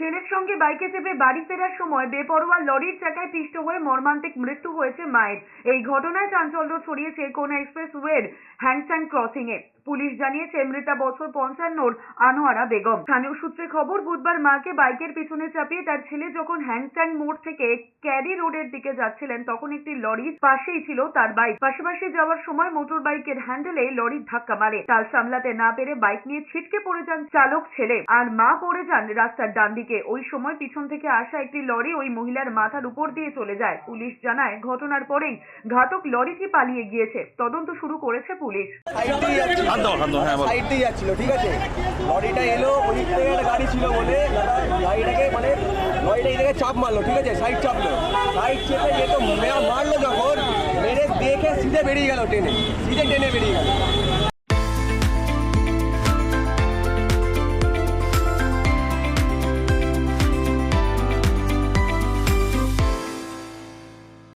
ছেলের সঙ্গে বাইকে চেপে বাড়ি ফেরার সময় বেপরোয়া লরির চাকায় পিষ্ট হয়ে মর্মান্তিক মৃত্যু হয়েছে মায়ের। এই ঘটনায় চাঞ্চল্য ছড়িয়েছে কোনা এক্সপ্রেস ওয়ের হ্যাংস্যাং ক্রসিং এ পুলিশ জানিয়েছে, মৃতা বছর পঞ্চান্নর আনোয়ারা বেগম। স্থানীয় সূত্রে খবর, বুধবার মাকে বাইকের পিছনে চাপিয়ে তার ছেলে যখন হ্যাংস্যাং মোড় থেকে ক্যারি রোডের দিকে যাচ্ছিলেন, তখন একটি লরির পাশেই ছিল তার বাইক। পাশাপাশি যাওয়ার সময় মোটর বাইকের হ্যান্ডেলে লরির ধাক্কা মারে। তাল সামলাতে না পেরে বাইক নিয়ে ছিটকে পড়ে যান চালক ছেলে। আর মা পড়ে যান রাস্তার ডান দিকে ওই সময় পিছন থেকে আসা একটি লরি ওই মহিলার মাথার উপর দিয়ে চলে যায়। পুলিশ জানায় ঘটনার পরেই ঘাতক লরিটি পালিয়ে গিয়েছে। তদন্ত শুরু করেছে পুলিশ। হ্যাঁ বলো। সাইড দিয়ে যাচ্ছিল ঠিক আছে? লরিটা এলো ওদিক থেকে একটা গাড়ি ছিল বলে গাড়িটাকে মানে লরিটা এদিকে চাপ মারলো ঠিক আছে? সাইড চাপলো। সাইড চেপে মেয়া মারলো যখন মেরে দেখে সিধে বেরিয়ে গেল টেনে সিধে টেনে বেরিয়ে গেল।